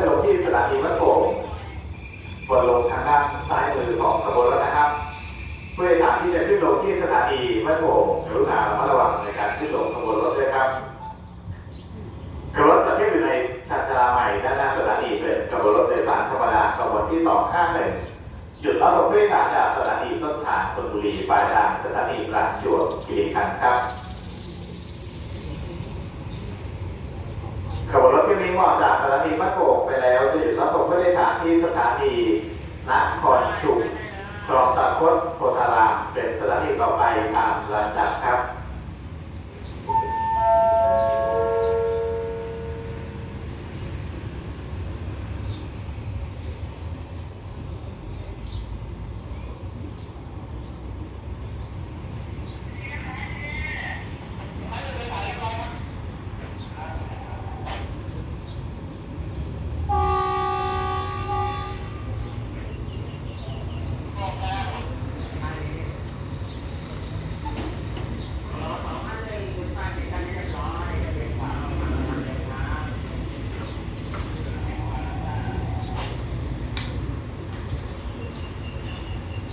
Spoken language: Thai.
จะลงที่สถานีวัดโป่งบนลงทางด้านซ้ายมือของขบวนรถนะครับเพื่อสารที่จะขึ้นลงที่สถานีวัดโป่งกรุณาระมัดระวังในการขึ้นลงขบวนรถด้วยครับขบวนจะขึ้นอยู่ในชานชาลาใหม่ด้านหน้าสถานีเป็นขบวนรถโดยสารธรรมดาขบวนที่สองข้างหนึ่งจุดรับส่งผู้โดยสารจากสถานีต้นทางชนบุรีปลายทางสถานีปราจวบคีรีขันธ์ครับ ออกจากสถานีบ้าโปกไปแล้วจะหยุดรับส่งผู้โดยสารที่สถานีนคร